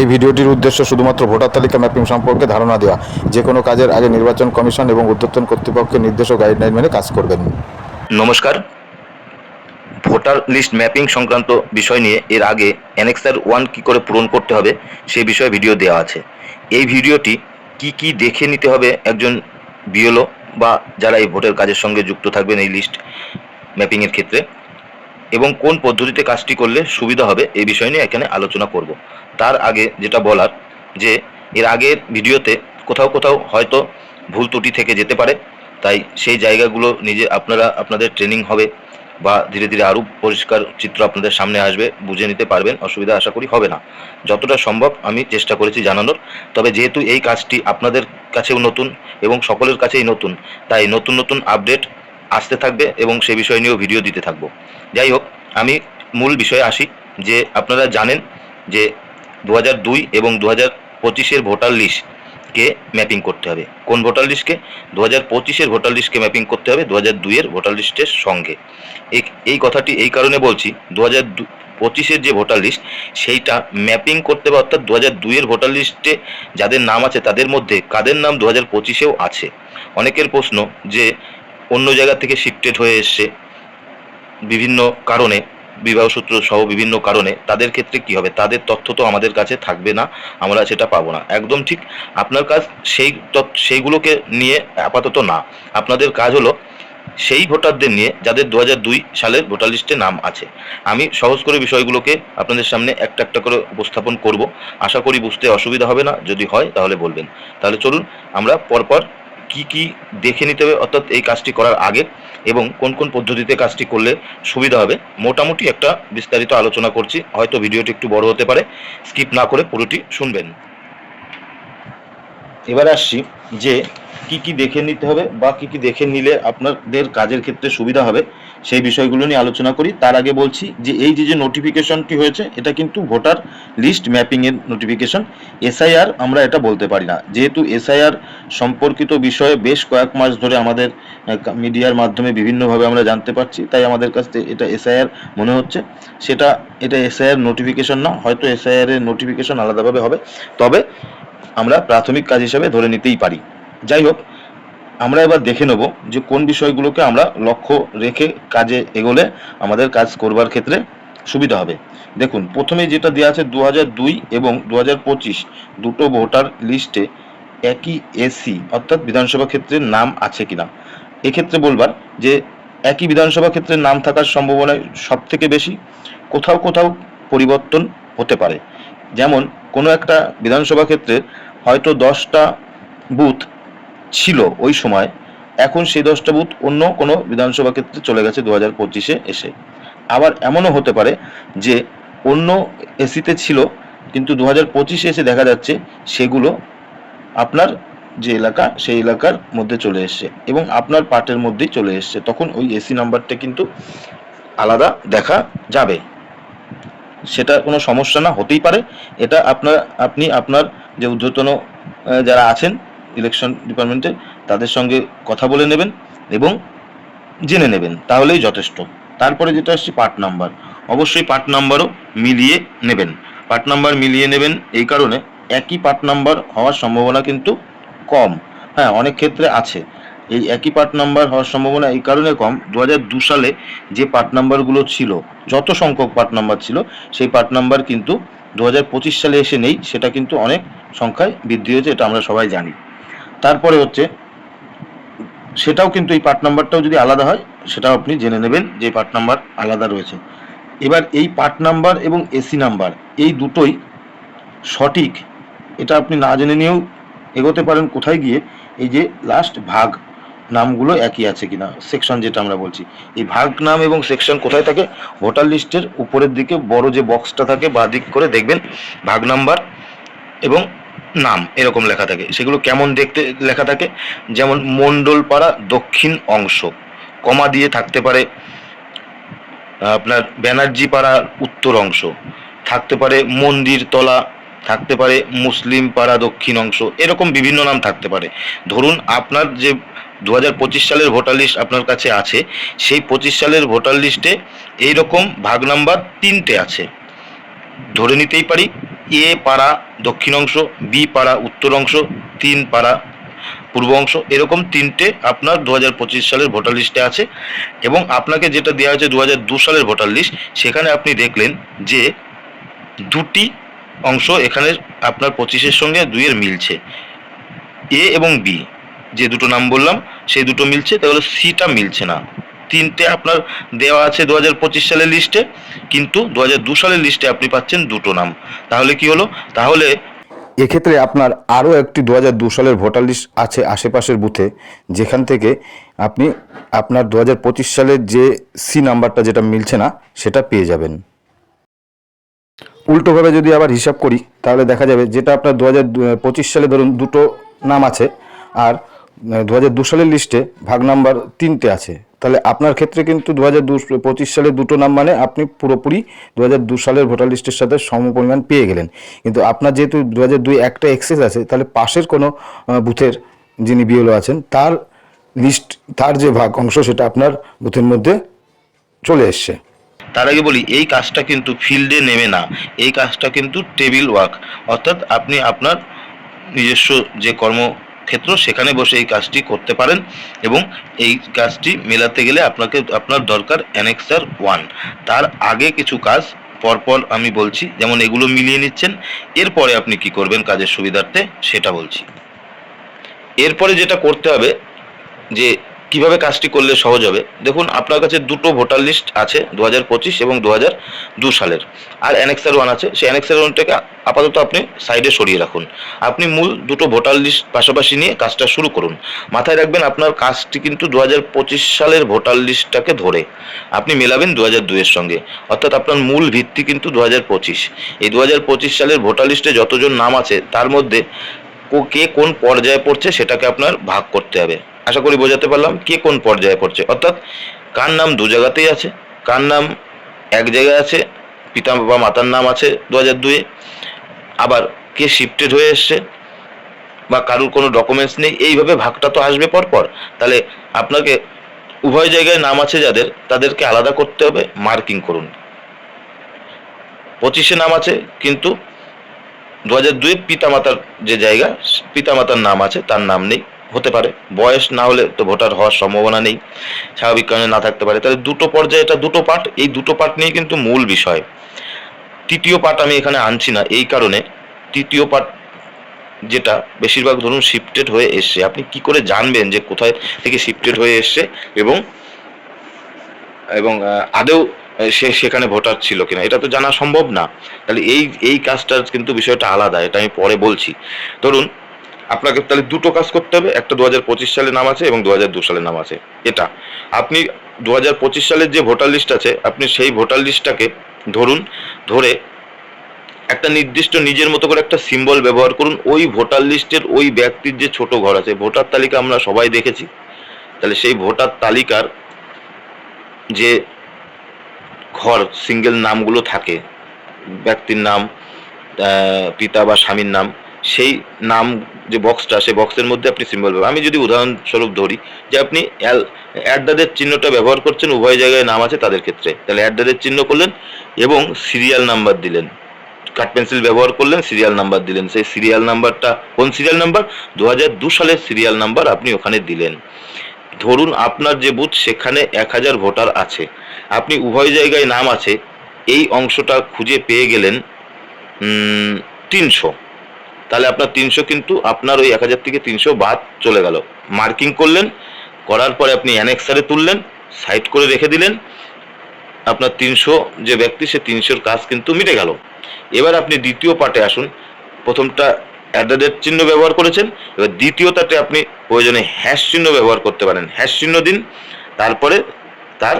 এই ভিডিওটির উদ্দেশ্য শুধুমাত্র ভোটার তালিকা ম্যাপিং সম্পর্কে ধারণা দেওয়া। যে কোনো কাজের আগে নির্বাচন কমিশন এবং উদ্যোতন কর্তৃপক্ষের নির্দেশ ও গাইডলাইন মেনে কাজ করবেন। নমস্কার। ভোটার লিস্ট ম্যাপিং সংক্রান্ত বিষয় নিয়ে এর আগে অ্যানেক্সার ওয়ান কী করে পূরণ করতে হবে সেই বিষয়ে ভিডিও দেওয়া আছে। এই ভিডিওটি কি কি দেখে নিতে হবে একজন বিএলও বা যারা এই ভোটের কাজের সঙ্গে যুক্ত থাকবেন এই লিস্ট ম্যাপিংয়ের ক্ষেত্রে এবং কোন পদ্ধতিতে কাজটি করলে সুবিধা হবে এই বিষয় নিয়ে এখানে আলোচনা করব। তার আগে যেটা বলার, যে এর আগের ভিডিওতে কোথাও কোথাও হয়তো ভুল ত্রুটি থেকে যেতে পারে, তাই সেই জায়গাগুলো নিজে আপনারা, আপনাদের ট্রেনিং হবে বা ধীরে ধীরে আরও পরিষ্কার চিত্র আপনাদের সামনে আসবে, বুঝে নিতে পারবেন, অসুবিধা আশা করি হবে না। যতটা সম্ভব আমি চেষ্টা করেছি জানানোর, তবে যেহেতু এই কাজটি আপনাদের কাছেও নতুন এবং সকলের কাছেই নতুন, তাই নতুন নতুন আপডেট আসতে থাকবে এবং সে বিষয় নিয়েও ভিডিও দিতে থাকব। যাই হোক, আমি মূল বিষয়ে আসি, যে আপনারা জানেন যে দু দুই এবং দু হাজার পঁচিশের ভোটার লিস্টকে ম্যাপিং করতে হবে। কোন ভোটার লিস্টকে? দু হাজার পঁচিশের ভোটার লিস্টকে ম্যাপিং করতে হবে দু হাজার দুইয়ের ভোটার লিস্টের সঙ্গে। এই- কথাটি এই কারণে বলছি দু হাজার পঁচিশের যে ভোটার লিস্ট, সেইটা ম্যাপিং করতে হবে, অর্থাৎ দু হাজার দুইয়ের ভোটার লিস্টে যাদের নাম আছে তাদের মধ্যে কাদের নাম দু হাজার পঁচিশেও আছে? অনেকের প্রশ্ন যে অন্য জায়গা থেকে শিফটেড হয়ে এসছে বিভিন্ন কারণে বিবাহ সূত্র সহ বিভিন্ন কারণে তাদের ক্ষেত্রে কি হবে? তাদের তথ্য তো আমাদের কাছে থাকবে না, আমরা সেটা পাবো না। একদম ঠিক আপনার কাজ সেই সেইগুলোকে নিয়ে আপাতত না। আপনাদের কাজ হলো সেই ভোটারদের নিয়ে যাদের দু সালের ভোটার লিস্টে নাম আছে। আমি সহজ করে বিষয়গুলোকে আপনাদের সামনে একটা একটা করে উপস্থাপন করব। আশা করি বুঝতে অসুবিধা হবে না। যদি হয় তাহলে বলবেন। তাহলে চলুন আমরা পরপর কি কি দেখে নিতে হবে অর্থাৎ এই কাজটি করার আগে এবং কোন কোন পদ্ধতিতে কাজটি করলে সুবিধা হবে, মোটামুটি একটা বিস্তারিত আলোচনা করছি। হয়তো ভিডিওটি একটু বড় হতে পারে, স্কিপ না করে পুরোটি শুনবেন। এবার আসছি যে কি কি দেখে নিতে হবে বা কি কি দেখে নিলে আপনাদের কাজের ক্ষেত্রে সুবিধা হবে। সেই বিষয়গুলো নিয়ে আলোচনা করি। তার আগে বলছি যে এই যে যে নোটিফিকেশনটি হয়েছে, এটা কিন্তু ভোটার লিস্ট ম্যাপিং এর নোটিফিকেশন এসআইআর আমরা এটা বলতে পারি না। যেহেতু এসআইআর সম্পর্কিত বিষয়ে বেশ কয়েক মাস ধরে আমাদের মিডিয়ার মাধ্যমে বিভিন্নভাবে আমরা জানতে পারছি, তাই আমাদের কাছ থেকে এটা এসআইআর মনে হচ্ছে। সেটা, এটা এসআইআর নোটিফিকেশন না, হয়তো এসআইআর এর নোটিফিকেশন আলাদাভাবে হবে। তবে আমরা প্রাথমিক কাজ হিসাবে ধরে নিতেই পারি। যাই হোক আমরা এবার দেখে নেব যে কোন বিষয়গুলোকে আমরা লক্ষ্য রেখে কাজে এগোলে আমাদের কাজ করবার ক্ষেত্রে সুবিধা হবে। দেখুন, প্রথমে যেটা দেওয়া আছে দু দুই এবং দু দুটো ভোটার লিস্টে একই এসি, অর্থাৎ বিধানসভা ক্ষেত্রের নাম আছে কিনা। এক্ষেত্রে বলবার যে একই বিধানসভা ক্ষেত্রের নাম থাকার সম্ভাবনা সব থেকে বেশি। কোথাও কোথাও পরিবর্তন হতে পারে। যেমন কোনো একটা বিধানসভা ক্ষেত্রে হয়তো দশটা বুথ ছিল ওই সময়, এখন সেই দশটা বুথ অন্য কোনো বিধানসভা ক্ষেত্রে চলে গেছে দু হাজার পঁচিশে এসে। আবার এমনও হতে পারে যে অন্য এসিতে ছিল, কিন্তু দু হাজার পঁচিশে এসে দেখা যাচ্ছে সেগুলো আপনার যে এলাকা, সেই এলাকার মধ্যে চলে এসছে এবং আপনার পার্টের মধ্যেই চলে এসছে। তখন ওই এসি নাম্বারটা কিন্তু আলাদা দেখা যাবে। সেটা কোনো সমস্যা না, হতেই পারে। এটা আপনার, আপনি আপনার যে ঊর্ধ্বতন যারা আছেন ইলেকশন ডিপার্টমেন্টে তাদের সঙ্গে কথা বলে নেবেন এবং জেনে নেবেন, তাহলেই যথেষ্ট। তারপরে যেটা আসছে পার্ট নাম্বার। অবশ্যই পার্ট নাম্বারও মিলিয়ে নেবেন। পার্ট নাম্বার মিলিয়ে নেবেন এই কারণে একই পার্ট নাম্বার হওয়ার সম্ভাবনা কিন্তু কম। হ্যাঁ অনেক ক্ষেত্রে আছে। এই একই পার্ট নাম্বার হওয়ার সম্ভাবনা এই কারণে কম। দু সালে যে পার্ট নাম্বারগুলো ছিল, যত সংখ্যক পার্ট নাম্বার ছিল, সেই পার্ট নাম্বার কিন্তু দু সালে এসে নেই, সেটা কিন্তু অনেক সংখ্যায় বৃদ্ধি হয়েছে, এটা আমরা সবাই জানি। তারপরে হচ্ছে, সেটাও কিন্তু এই পার্ট নাম্বারটাও যদি আলাদা হয়, সেটাও আপনি জেনে নেবেন যে পার্ট নাম্বার আলাদা রয়েছে। এবার এই পার্ট নাম্বার এবং এসি নাম্বার, এই দুটোই সঠিক, এটা আপনি না জেনে নিয়েও এগোতে পারেন কোথায় গিয়ে, এই যে লাস্ট ভাগ নামগুলো একই আছে কিনা সেকশন যেটা আমরা বলছি। এই ভাগ নাম এবং সেকশন কোথায় থাকে ভোটার লিস্টের উপরের দিকে বড় যে বক্সটা থাকে, বা দিক করে দেখবেন ভাগ নাম্বার এবং নাম এরকম লেখা থাকে। সেগুলো কেমন দেখতে লেখা থাকে? যেমন মণ্ডলপাড়া দক্ষিণ অংশ। কমা দিয়ে থাকতে পারে, আপনার ব্যানার্জি পাড়ার উত্তর অংশ। থাকতে পারে মন্দির তলা থাকতে পারে মুসলিম পাড়া দক্ষিণ অংশ। এরকম বিভিন্ন নাম থাকতে পারে। ধরুন আপনার যে দু হাজার পঁচিশ সালের ভোটার লিস্ট আপনার কাছে আছে, সেই পঁচিশ সালের ভোটার লিস্টে এইরকম ভাগ নাম্বার তিনটে আছে। ধরে নিতেই পারি এ পাড়া দক্ষিণ অংশ বি পাড়া উত্তর অংশ তিন পাড়া পূর্ব অংশ এরকম তিনটে আপনার দু হাজার পঁচিশ সালের ভোটার লিস্টে আছে এবং আপনাকে যেটা দেওয়া হয়েছে দু সালের ভোটার লিস্ট, সেখানে আপনি দেখলেন যে দুটি অংশ এখানে আপনার পঁচিশের সঙ্গে দুইয়ের মিলছে। এ এবং বি, যে দুটো নাম বললাম, সেই দুটো মিলছে, তাহলে সিটা মিলছে না। তিনটে আপনার দেওয়া আছে দু পঁচিশ সালের লিস্টে কিন্তু দু সালের লিস্টে আপনি পাচ্ছেন দুটো নাম। তাহলে কি হলো? তাহলে এক্ষেত্রে আপনার আরও একটি দু হাজার দু সালের ভোটার লিস্ট আছে আশেপাশের বুথে যেখান থেকে আপনি আপনার দু হাজার পঁচিশ সালের যে সি নাম্বারটা যেটা মিলছে না, সেটা পেয়ে যাবেন। উল্টোভাবে যদি আবার হিসাব করি, তাহলে দেখা যাবে যেটা আপনার দু হাজার পঁচিশ সালে ধরুন দুটো নাম আছে, আর দু হাজার দু সালের লিস্টে ভাগ নাম্বার তিনটে আছে। তাহলে আপনার ক্ষেত্রে কিন্তু দু হাজার সালে দুটো নাম মানে আপনি পুরোপুরি দু সালের ভোটার লিস্টের সাথে সমপরিমাণ পেয়ে গেলেন। কিন্তু আপনার যেহেতু দু হাজার দুই একটা এক্সেস আছে, তাহলে পাশের কোনো বুথের যিনি বিএলও আছেন, তার লিস্ট, তার যে ভাগ অংশ সেটা আপনার বুথের মধ্যে চলে এসছে। তার আগে বলি, এই কাজটা কিন্তু ফিল্ডে নেমে না। এই কাজটা কিন্তু টেবিল ওয়ার্ক। অর্থাৎ আপনি আপনার নিজস্ব যে কর্মক্ষেত্র সেখানে বসে এই কাজটি করতে পারেন এবং এই কাজটি মেলাতে গেলে আপনাকে, আপনার দরকার অ্যানেক্সার ওয়ান। তার আগে কিছু কাজ পরপর আমি বলছি, যেমন এগুলো মিলিয়ে নিচ্ছেন, এরপরে আপনি কি করবেন কাজের সুবিধার্থে সেটা বলছি। এরপরে যেটা করতে হবে যে কীভাবে কাজটি করলে সহজ হবে? দেখুন, আপনার কাছে দুটো ভোটার লিস্ট আছে দু হাজার পঁচিশ এবং দু সালের। আর অ্যানেক্সার ওয়ান আছে। সেই অ্যানেক্সার ওয়ানটাকে আপাতত আপনি সাইডে সরিয়ে রাখুন। আপনি মূল দুটো ভোটার লিস্ট পাশাপাশি নিয়ে কাজটা শুরু করুন। মাথায় রাখবেন, আপনার কাজটি কিন্তু দু হাজার পঁচিশ সালের ভোটার লিস্টটাকে ধরে। আপনি মেলাবেন দু হাজার দুইয়ের সঙ্গে। অর্থাৎ আপনার মূল ভিত্তি কিন্তু দু হাজার পঁচিশ। এই দু হাজার পঁচিশ সালের ভোটার লিস্টে যতজন নাম আছে, তার মধ্যে কে কোন পর্যায়ে পড়ছে, সেটাকে আপনার ভাগ করতে হবে। আশা করি বোঝাতে পারলাম কে কোন পর্যায়ে পড়ছে। অর্থাৎ কার নাম দু জায়গাতেই আছে, কার নাম এক জায়গায় আছে, পিতা বা মাতার নাম আছে দু হাজার দুয়ে আবার কে শিফটেড হয়ে এসছে বা কারুর কোনো ডকুমেন্টস নেই, এইভাবে ভাগটা তো আসবে পরপর। তাহলে আপনাকে উভয় জায়গায় নাম আছে যাদের, তাদেরকে আলাদা করতে হবে মার্কিং করুন। পঁচিশে নাম আছে, কিন্তু দু হাজার দুয়ে পিতামাতার যে জায়গা, পিতামাতার নাম আছে, তার নাম নেই। হতে পারে। বয়স না হলে তো ভোটার হওয়ার সম্ভাবনা নেই। স্বাভাবিক কারণে না থাকতে পারে। তাহলে দুটো পর্যায়ে এটা দুটো পার্ট এই দুটো পার্ট নিয়ে কিন্তু মূল বিষয়। তৃতীয় পার্ট আমি এখানে আনছি না। এই কারণে তৃতীয় পার্ট যেটা বেশিরভাগ ধরুন শিফটেড হয়ে এসছে। আপনি কি করে জানবেন যে কোথায় থেকে শিফটেড হয়ে এসছে এবং এবং আহ, আদৌ সে সেখানে ভোটার ছিল কিনা? এটা তো জানা সম্ভব না। তাহলে এই এই কাজটার কিন্তু বিষয়টা আলাদা। এটা আমি পরে বলছি। ধরুন আপনাকে তাহলে দুটো কাজ করতে হবে। একটা দু হাজার পঁচিশ সালে নাম আছে এবং দু সালে নাম আছে। এটা আপনি দু হাজার পঁচিশ সালের যে ভোটার লিস্ট আছে, আপনি সেই ভোটার লিস্টটাকে ধরুন, ধরে একটা নির্দিষ্ট নিজের মতো করে একটা সিম্বল ব্যবহার করুন। ওই ভোটার লিস্টের ওই ব্যক্তির যে ছোট ঘর আছে, ভোটার তালিকা আমরা সবাই দেখেছি। তাহলে সেই ভোটার তালিকার যে ঘর সিঙ্গেল নামগুলো থাকে, ব্যক্তির নাম পিতা বা স্বামীর নাম সেই নাম যে বক্সটা সেই বক্সের মধ্যে আপনি সিম্বল ব্যবহার আমি যদি উদাহরণস্বরূপ ধরি যে আপনি অ্যাডাদের চিহ্নটা ব্যবহার করছেন, উভয় জায়গায় নাম আছে তাদের ক্ষেত্রে। তাহলে অ্যাডাদের চিহ্ন করলেন এবং সিরিয়াল নাম্বার দিলেন। কাট পেন্সিল ব্যবহার করলেন সিরিয়াল নাম্বার দিলেন। সেই সিরিয়াল নাম্বারটা কোন সিরিয়াল নাম্বার দু হাজার দু সালের সিরিয়াল নাম্বার আপনি ওখানে দিলেন। ধরুন আপনার যে বুথ সেখানে এক হাজার ভোটার আছে। আপনি উভয় জায়গায় নাম আছে, এই অংশটা খুঁজে পেয়ে গেলেন তিনশো। তাহলে আপনার তিনশো কিন্তু আপনার ওই এক হাজার থেকে তিনশো বাদ চলে গেল। মার্কিং করলেন, করার পরে আপনি অ্যানেক্সারে তুললেন, সাইড করে রেখে দিলেন, আপনার তিনশো যে ব্যক্তি, সে তিনশোর কাজ কিন্তু মিটে গেল। এবার আপনি দ্বিতীয় পার্টে আসুন। প্রথমটা অ্যাডাদের চিহ্ন ব্যবহার করেছেন, এবার দ্বিতীয়টাতে আপনি প্রয়োজনে হ্যাশ চিহ্ন ব্যবহার করতে পারেন। হ্যাশ চিহ্ন দিন, তারপরে তার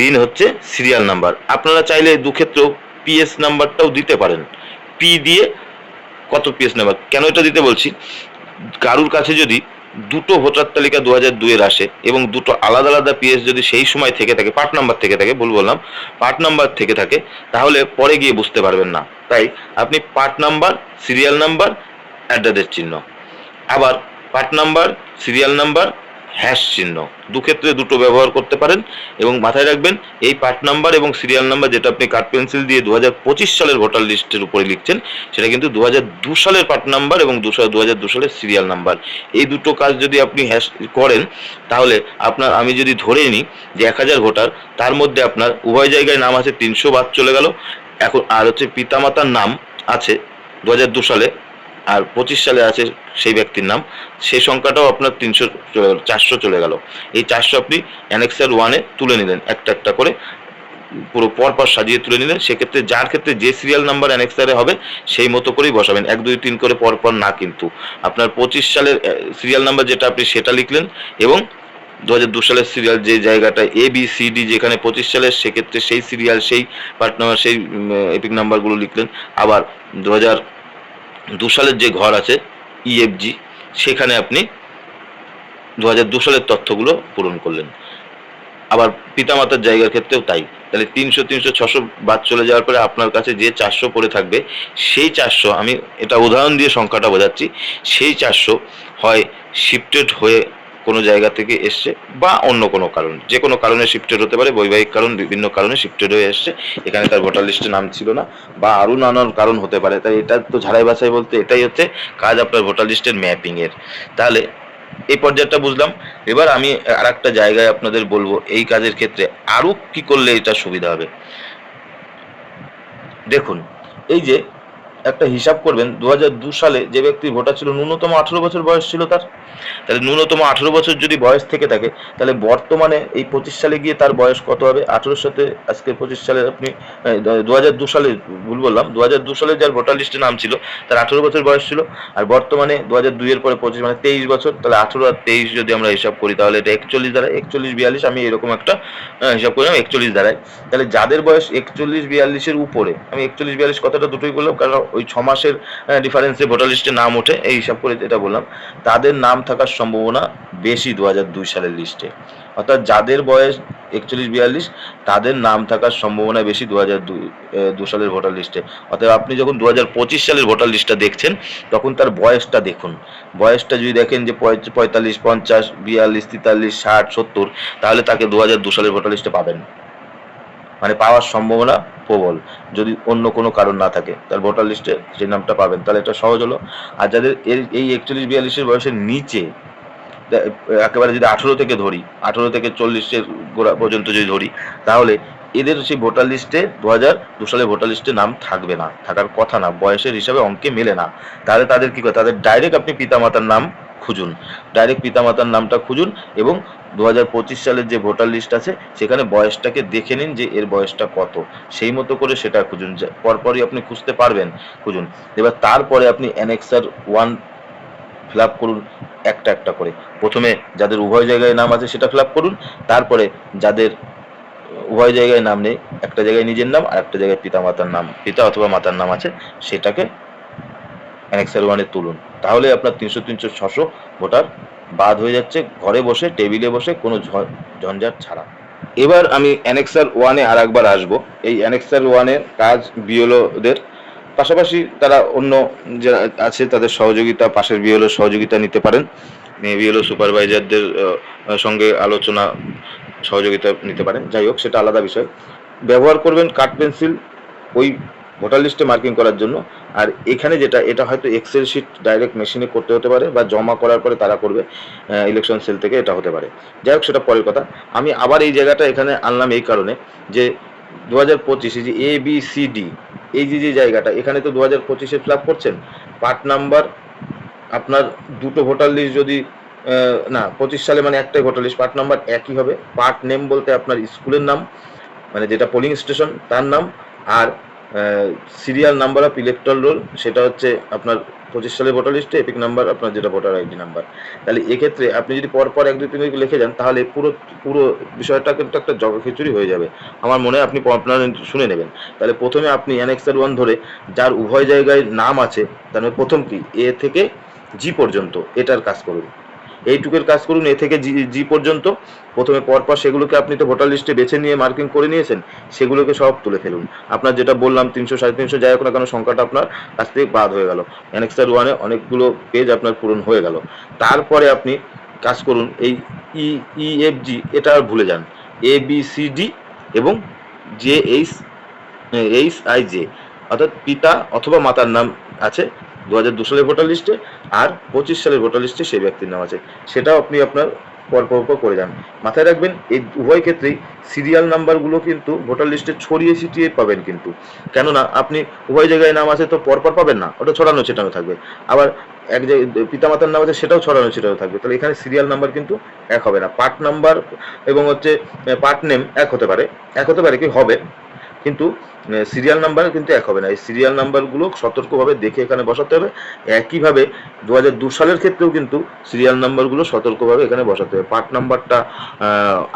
দিন হচ্ছে সিরিয়াল নাম্বার আপনারা চাইলে দু ক্ষেত্রেও পিএস নাম্বারটাও দিতে পারেন। পি দিয়ে কত পিএস নেবা? কেন এটা দিতে বলছি? কারুর কাছে যদি দুটো ভোটার তালিকা দু হাজার দুয়ের আসে এবং দুটো আলাদা আলাদা পিএস যদি সেই সময় থেকে থাকে পার্ট নাম্বার থেকে থাকে, ভুল বললাম পার্ট নাম্বার থেকে থাকে, তাহলে পরে গিয়ে বুঝতে পারবেন না। তাই আপনি পার্ট নাম্বার সিরিয়াল নাম্বার অ্যাড্রেসের চিহ্ন। আবার part number serial number hash চিহ্ন। দু ক্ষেত্রে দুটো ব্যবহার করতে পারেন এবং মাথায় রাখবেন, এই পার্ট নাম্বার এবং সিরিয়াল নাম্বার যেটা আপনি কাঠ পেন্সিল দিয়ে দু হাজার পঁচিশ সালের ভোটার লিস্টের উপরে লিখছেন, সেটা কিন্তু দু হাজার দু সালের পার্ট নাম্বার এবং দু হাজার দু সালের সিরিয়াল নাম্বার। এই দুটো কাজ যদি আপনি হ্যাশ করেন, তাহলে আপনার, আমি যদি ধরে নিই যে এক হাজার ভোটার তার মধ্যে আপনার উভয় জায়গায় নাম আছে তিনশো বাদ চলে গেল। এখন আর হচ্ছে পিতামাতার নাম আছে দু সালে আর পঁচিশ সালে আছে সেই ব্যক্তির নাম। সেই সংখ্যাটাও আপনার তিনশো চলে গেল চারশো চলে গেল। এই চারশো আপনি অ্যানেক্সার ওয়ানে তুলে নিলেন, একটা একটা করে। পুরো পরপর সাজিয়ে তুলে নিলেন। সেক্ষেত্রে যার ক্ষেত্রে যে সিরিয়াল নাম্বার অ্যানেক্সারে হবে, সেই মতো করেই বসাবেন। এক, দুই, তিন করে পরপর না কিন্তু। আপনার পঁচিশ সালের সিরিয়াল নাম্বার যেটা আপনি সেটা লিখলেন এবং দু হাজার দু সালের সিরিয়াল যে জায়গাটা এ বি সি ডি যেখানে পঁচিশ সালের সেক্ষেত্রে সেই সিরিয়াল সেই পার্ট নাম্বার সেই এপিক নাম্বারগুলো লিখলেন। আবার দু হাজার দু সালের যে ঘর আছে ইএফজি সেখানে আপনি দু হাজার দু সালের তথ্যগুলো পূরণ করলেন। আবার পিতামাতার জায়গার ক্ষেত্রেও তাই। তাহলে তিনশো তিনশো, ছশো বাদ চলে যাওয়ার পরে আপনার কাছে যে চারশো পড়ে থাকবে, সেই চারশো আমি এটা উদাহরণ দিয়ে সংখ্যাটা বোঝাচ্ছি, সেই চারশো হয় শিফটেড হয়ে কোনো জায়গা থেকে এসছে বা অন্য কোনো কারণ। যে কোনো কারণে শিফটেড হতে পারে, বৈবাহিক কারণ, বিভিন্ন কারণে শিফটেড হয়ে এসছে, এখানে তার ভোটার লিস্টে নাম ছিল না বা আরও নানান কারণ হতে পারে। তাই এটা তো ঝাড়াই বাছাই বলতে এটাই হচ্ছে কাজ আপনার ভোটার লিস্টের ম্যাপিংয়ের তাহলে এই পর্যায়টা বুঝলাম। এবার আমি আর একটা জায়গায় আপনাদের বলব, এই কাজের ক্ষেত্রে আরও কি করলে এটা সুবিধা হবে? দেখুন, এই যে একটা হিসাব করবেন দু সালে যে ব্যক্তি ভোটার ছিল, ন্যূনতম আঠেরো বছর বয়স ছিল তার। তাহলে ন্যূনতম আঠেরো বছর যদি বয়স থেকে থাকে, তাহলে বর্তমানে এই পঁচিশ সালে গিয়ে তার বয়স কত হবে? আঠেরোর সাথে আজকে পঁচিশ সালে আপনি দু হাজার দু সালে, ভুল বললাম দু হাজার দু সালে যার ভোটার লিস্টে নাম ছিল, তার আঠেরো বছর বয়স ছিল। আর বর্তমানে দু হাজার দুইয়ের পরে পঁচিশ মানে তেইশ বছর, তাহলে আঠেরো আর তেইশ যদি আমরা হিসাব করি, তাহলে এটা একচল্লিশ দাঁড়ায়। একচল্লিশ, বিয়াল্লিশ, আমি এরকম একটা হিসাব করলাম, একচল্লিশ দাঁড়ায়। তাহলে যাদের বয়স একচল্লিশ, বিয়াল্লিশের উপরে, আমি একচল্লিশ, বিয়াল্লিশ কথাটা দুটোই বললাম, কারণ ওই ছ মাসের ডিফারেন্সে ভোটার লিস্টে নাম ওঠে, এই হিসাব করে যেটা বললাম, তাদের নাম থাকার সম্ভাবনা বেশি দু দুই সালের লিস্টে অর্থাৎ যাদের বয়স একচল্লিশ বিয়াল্লিশ তাদের নাম থাকার সম্ভাবনা বেশি দু হাজার দু সালের ভোটার লিস্টে অতএব আপনি যখন দু হাজার পঁচিশ সালের ভোটার লিস্টটা দেখছেন, তখন তার বয়সটা দেখুন। বয়সটা যদি দেখেন যে পঁয়- পঁয়তাল্লিশ, পঞ্চাশ, বিয়াল্লিশ, তেতাল্লিশ, ষাট, সত্তর, তাহলে তাকে দু হাজার দু সালের ভোটার লিস্টে পাবেন। মানে পাওয়ার সম্ভাবনা প্রবল। যদি অন্য কোনো কারণ না থাকে তার ভোটার লিস্টে যে নামটা পাবেন, তাহলে এটা সহজ হলো। আর যাদের এর, এই একচল্লিশ বিয়াল্লিশের বয়সের নিচে একেবারে যদি আঠেরো থেকে ধরি, আঠেরো থেকে চল্লিশের গোড়া পর্যন্ত যদি ধরি, তাহলে এদের সেই ভোটার লিস্টে দু হাজার দু সালের ভোটার লিস্টে নাম থাকবে না, থাকার কথা না, বয়সের হিসাবে অঙ্কে মেলে না। তাহলে তাদের কি করে, তাদের ডাইরেক্ট আপনি পিতামাতার নাম খুঁজুন। ডাইরেক্ট পিতামাতার নামটা খুঁজুন এবং দু হাজার পঁচিশ সালের যে ভোটার লিস্ট আছে, সেখানে বয়সটাকে দেখে নিন যে এর বয়সটা কত। সেই মতো করে সেটা খুঁজুন। পরপরই আপনি খুঁজতে পারবেন। খুঁজুন। এবার তারপরে আপনি অ্যানেক্সার ওয়ান ফিল করুন একটা একটা করে। প্রথমে যাদের উভয় জায়গায় নাম আছে সেটা ফিল করুন। তারপরে যাদের উভয় জায়গায় নাম নেই, একটা জায়গায় নিজের নাম আর একটা জায়গায় পিতা মাতার নাম, পিতা অথবা মাতার নাম আছে, সেটাকে অ্যানেক্সার ওয়ানে তুলুন। তাহলে আপনার তিনশো তিনশো ছশো ভোটার বাদ হয়ে যাচ্ছে, ঘরে বসে, টেবিলে বসে, কোনো ঝঞ্ঝাট ছাড়া। এবার আমি অ্যানেক্সার ওয়ানে আর একবার আসব। এই অ্যানেক্সার ওয়ানের কাজ বিওলোদের পাশাপাশি তারা অন্য যারা আছে, তাদের সহযোগিতা, পাশের বিএলও সহযোগিতা নিতে পারেন। বিএলও সুপারভাইজারদের সঙ্গে আলোচনা, সহযোগিতা নিতে পারেন। যাই হোক, সেটা আলাদা বিষয়। ব্যবহার করবেন কাঠ পেন্সিল ওই ভোটার লিস্টে মার্কিং করার জন্য। আর এখানে যেটা, এটা হয়তো এক্সেল শিট ডাইরেক্ট মেশিনে করতে হতে পারে বা জমা করার পরে তারা করবে ইলেকশন সেল থেকে এটা হতে পারে। যাই হোক, সেটা পরের কথা। আমি আবার এই জায়গাটা এখানে আনলাম এই কারণে যে দু হাজার পঁচিশে যে এ বি সি ডি এই যে যে জায়গাটা, এখানে তো দু হাজার পঁচিশে ফিল আপ করছেন। পার্ট নাম্বার আপনার দুটো ভোটার লিস্ট যদি না, পঁচিশ সালে মানে একটাই ভোটার লিস্ট পার্ট নাম্বার একই হবে। পার্ট নেম বলতে আপনার স্কুলের নাম মানে যেটা পোলিং স্টেশন তার নাম। আর serial number of electoral roll সেটা হচ্ছে আপনার পঁচিশ সালের ভোটার লিস্টে এপিক নাম্বার আপনার যেটা ভোটার আইডি নাম্বার তাহলে এক্ষেত্রে আপনি যদি পর পর এক, দুই, তিন লিখে যান, তাহলে পুরো পুরো বিষয়টা কিন্তু একটা জগ খিচুড়ি হয়ে যাবে। আমার মনে হয় আপনি আপনার শুনে নেবেন। তাহলে প্রথমে আপনি অ্যানেক্সার ওয়ান ধরে, যার উভয় জায়গায় নাম আছে, তার মানে প্রথম কি? এ থেকে জি পর্যন্ত, এটার কাজ করুন। এইটুকের কাজ করুন, এ থেকে জি জি পর্যন্ত। প্রথমে পরপর সেগুলোকে আপনি তো ভোটার লিস্টে বেছে নিয়ে মার্কিং করে নিয়েছেন, সেগুলোকে সব তুলে ফেলুন। আপনার যেটা বললাম, তিনশো, সাড়ে তিনশো, যাই হোক না কেন, সংখ্যাটা আপনার কাছ থেকে বাদ হয়ে গেল। অ্যানেক্সার ওয়ানে অনেকগুলো পেজ আপনার পূরণ হয়ে গেল। তারপরে আপনি কাজ করুন, এই ই ই এফ জি এটা আর ভুলে যান। এ বি সি ডি এবং J H H I J অর্থাৎ পিতা অথবা মাতার নাম আছে। দু হাজার দু সালের ভোটার লিস্টে আর পঁচিশ সালের ভোটার লিস্টে সেই ব্যক্তির নাম আছে। সেটাও আপনি আপনার পরপর পর করে যান। মাথায় রাখবেন, এই উভয় ক্ষেত্রেই সিরিয়াল নাম্বারগুলো কিন্তু ভোটার লিস্টে ছড়িয়ে ছিটিয়ে পাবেন কিন্তু। কেননা, আপনি উভয় জায়গায় নাম আছে তো পরপর পাবেন না, ওটা ছড়ানো ছিটানো থাকবে। আবার এক জায়গায় পিতামাতার নাম আছে সেটাও ছড়ানো ছিটানো থাকবে। তাহলে এখানে সিরিয়াল নাম্বার কিন্তু এক হবে না। পার্ট নাম্বার এবং হচ্ছে পার্ট নেম এক হতে পারে। এক হতে পারে কি হবে? কিন্তু সিরিয়াল নাম্বার কিন্তু এক হবে না। এই সিরিয়াল নাম্বারগুলো সতর্কভাবে দেখে এখানে বসাতে হবে। একইভাবে দু হাজার দু সালের ক্ষেত্রেও কিন্তু সিরিয়াল নাম্বারগুলো সতর্কভাবে এখানে বসাতে হবে। পার্ট নাম্বারটা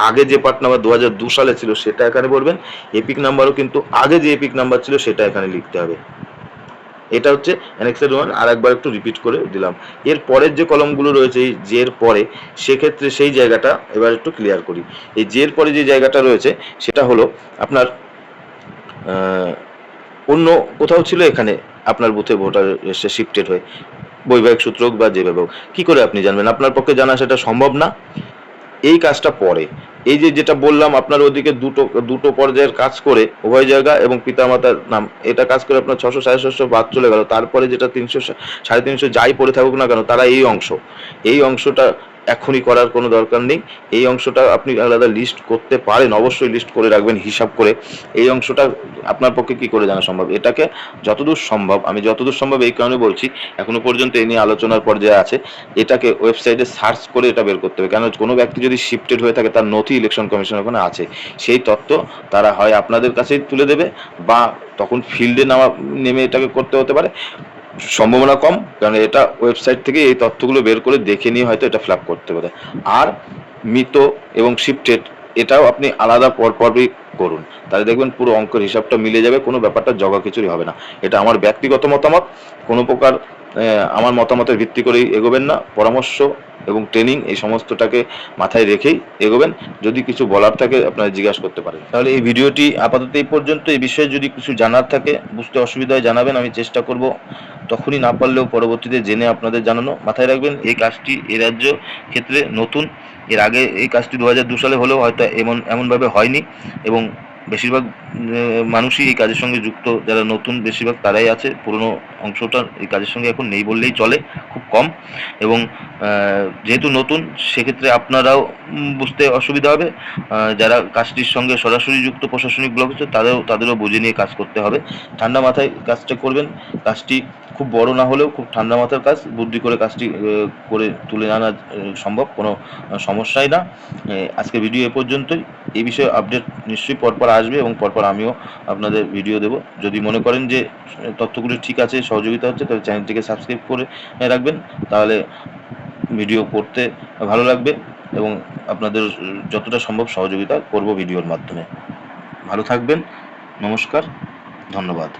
আগে যে পার্ট নাম্বার দু হাজার দু সালে ছিল সেটা এখানে বলবেন এপিক নাম্বারও কিন্তু আগে যে এপিক নাম্বার ছিল সেটা এখানে লিখতে হবে। এটা হচ্ছে অ্যানেক্সের ওয়ান আর একবার একটু রিপিট করে দিলাম। এর পরের যে কলমগুলো রয়েছে, এই জের পরে, সেক্ষেত্রে সেই জায়গাটা এবার একটু ক্লিয়ার করি। এই জের পরে যে জায়গাটা রয়েছে, সেটা হলো আপনার অন্য কোথাও ছিল এখানে? আপনার বুথে ভোটার এসে শিফটেড হয়ে। বৈবাহিক সূত্র হোক বা যেভাবে হোক। কী করে আপনি জানবেন? আপনার পক্ষে জানা সেটা সম্ভব না। এই কাজটা পরে। এই যে যেটা বললাম, আপনার ওদিকে দুটো দুটো পর্যায়ের কাজ করে, উভয় জায়গা এবং পিতামাতার নাম, এটা কাজ করে আপনার ছশো, সাড়ে ছশো বাদ চলে গেল। তারপরে যেটা তিনশো, সাড়ে তিনশো যাই পড়ে থাকুক না কেন, তারা এই অংশ। এই অংশটা এখনই করার কোনো দরকার নেই। এই অংশটা আপনি আলাদা লিস্ট করতে পারেন, অবশ্যই লিস্ট করে রাখবেন, হিসাব করে। এই অংশটা আপনার পক্ষে কি করে জানা সম্ভব? এটাকে যতদূর সম্ভব, আমি যতদূর সম্ভব এই কারণে বলছি, এখনও পর্যন্ত এই নিয়ে আলোচনার পর্যায়ে আছে। এটাকে ওয়েবসাইটে সার্চ করে এটা বের করতে হবে। কেন? কোনো ব্যক্তি যদি শিফটেড হয়ে থাকে, তার নথি ইলেকশন কমিশন ওখানে আছে। সেই তত্ত্ব তারা হয় আপনাদের কাছেই তুলে দেবে বা তখন ফিল্ডে নামা, নেমে এটাকে করতে হতে পারে। সম্ভাবনা কম, কারণ এটা ওয়েবসাইট থেকে এই তথ্যগুলো বের করে দেখে নিয়ে হয়তো এটা ফ্ল্যাপ করতে পারে। আর মৃত এবং শিফটেড এটাও আপনি আলাদা পরপরই করুন। তাহলে দেখবেন পুরো অঙ্কের হিসাবটা মিলে যাবে, কোনো ব্যাপারটা জগা খিচুড়ি হবে না। এটা আমার ব্যক্তিগত মতামত, কোনো প্রকার আমার মতামতের ভিত্তি করেই এগোবেন না। পরামর্শ এবং ট্রেনিং এই সমস্তটাকে মাথায় রেখেই এগোবেন। যদি কিছু বলার থাকে আপনারা জিজ্ঞাসা করতে পারেন। তাহলে এই ভিডিওটি আপাতত এই পর্যন্ত। এই বিষয়ে যদি কিছু জানার থাকে, বুঝতে অসুবিধা হয় জানাবেন, আমি চেষ্টা করব। তখনই না পারলেও পরবর্তীতে জেনে আপনাদের জানানো। মাথায় রাখবেন, এই কাজটি এ রাজ্য ক্ষেত্রে নতুন। এর আগে এই কাজটি দু সালে হলেও হয়তো এমন, এমনভাবে হয়নি। এবং বেশিরভাগ মানুষই এই কাজের সঙ্গে যুক্ত। যারা নতুন, বেশিরভাগ তারাই আছে। পুরনো অংশটা এই কাজের সঙ্গে এখন নেই বললেই চলে, খুব কম। এবং যেহেতু নতুন, সেক্ষেত্রে আপনারাও বুঝতে অসুবিধা হবে। যারা কাজটির সঙ্গে সরাসরি যুক্ত প্রশাসনিক ব্লক হচ্ছে তাদেরও তাদেরও বুঝে নিয়ে কাজ করতে হবে। ঠান্ডা মাথায় কাজটা করবেন। কাজটি খুব বড় না হলেও খুব ঠান্ডা মাথার কাজ। বুদ্ধি করে কাজটি করে তুলে আনা সম্ভব। কোনো সমস্যাই না। আজকের ভিডিও এ পর্যন্তই। এই বিষয়ে আপডেট নিশ্চয়ই পরপর আসবে এবং পরপর আমিও আপনাদের ভিডিও দেব। যদি মনে করেন যে তথ্যগুলো ঠিক আছে, সহযোগিতা হচ্ছে, তাহলে চ্যানেলটিকে সাবস্ক্রাইব করে রাখবেন। তাহলে ভিডিও করতে ভালো লাগবে এবং আপনাদের যতটা সম্ভব সহযোগিতা করব ভিডিওর মাধ্যমে। ভালো থাকবেন, নমস্কার, ধন্যবাদ।